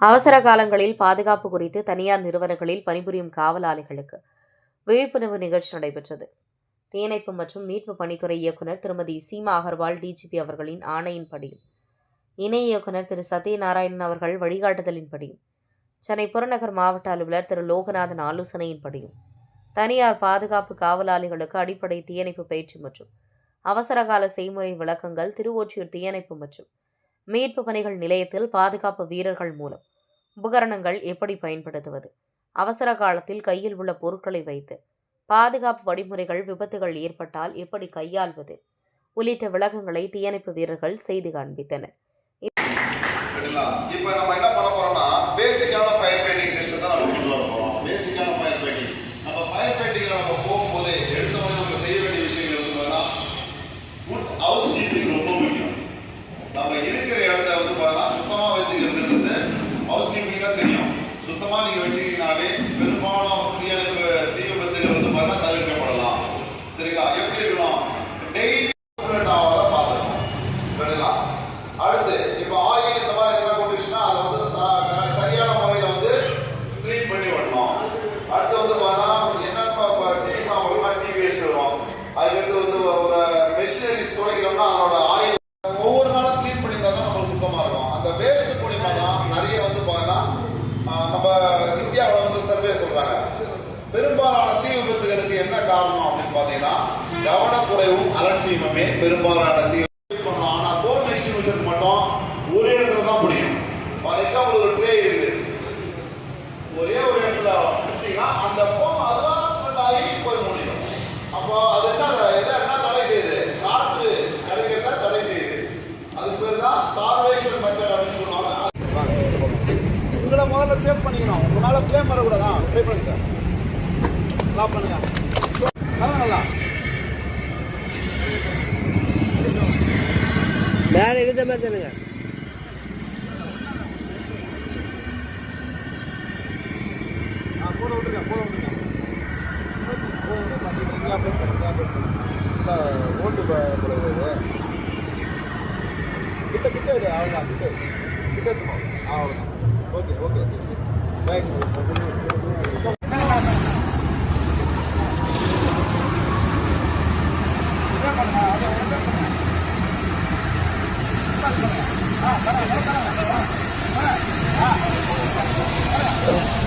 அவசர காலங்களில் பாதுகாப்பு குறித்து தனியார் நிறுவனங்களில் பணிபுரியும் காவலாளிகளுக்கு விழிப்புணர்வு நிகழ்ச்சி நடைபெற்றது. தீயணைப்பு மற்றும் மீட்பு பணித்துறை இயக்குநர் திருமதி சீமா அகர்வால் டிஜிபி அவர்களின் ஆணையின்படியும் இணை இயக்குநர் திரு சத்யநாராயணன் அவர்கள் வழிகாட்டுதலின்படியும் சென்னை புறநகர் மாவட்ட அலுவலர் திரு லோகநாதன் ஆலோசனையின்படியும் தனியார் பாதுகாப்பு காவலாளிகளுக்கு அடிப்படை தீயணைப்பு பயிற்சி மற்றும் அவசரகால செய்முறை விளக்கங்கள் திருவொற்றியூர் தீயணைப்பு மற்றும் மீட்பு பணிகள் நிலையத்தில் பாதுகாப்பு வீரர்கள் மூலம் உபகரணங்கள் எப்படி பயன்படுத்துவது? அவசர காலத்தில் கையில் உள்ள பொருட்களை வைத்து பாதுகாப்பு வழிமுறைகள் விபத்துகள் ஏற்பட்டால் எப்படி கையாள்வது? உள்ளிட்ட விளக்கங்களை தீயணைப்பு வீரர்கள் செய்து காண்பித்தனர். money or taken away கவனக்குறைவும் அலட்சியமுமே பெரும்பாலான தீ பண்ணலாம் ஆனா போன் எக்ஸ்டிபியூஷன் மட்டும் ஒரே இடத்துல தான் முடியும். ஃபார் எக்ஸாம்பிள் ஒரு ட்ரே இருக்கு ஒரே ஒரு இடத்துல வச்சீங்கன்னா அந்த போன் அதுதான் ஆகி போய் முடியும். அப்போ அது என்ன இதை என்ன தடை செய்யுது? காற்று கிடைக்கிறத தடை செய்யுது. அதுக்கு பேர் தான் ஸ்டார்வேஷன் மெத்தட் அப்படின்னு சொல்லுவாங்க. உங்களை முதல்ல சேவ் பண்ணிக்கணும். உங்களால் ப்ளே வரக்கூடாதா? ப்ளே பண்ணுங்க. ஸ்டாப் பண்ணுங்க. பண்ணுங்க அப்ளை பண்ணுங்க இல்லை ஓட்டு கிட்ட கிட்ட எடு அவ்வளோதான் கிட்ட. கிட்ட எடுத்துக்கோ அவ்வளோதான் okay okay right Thank you.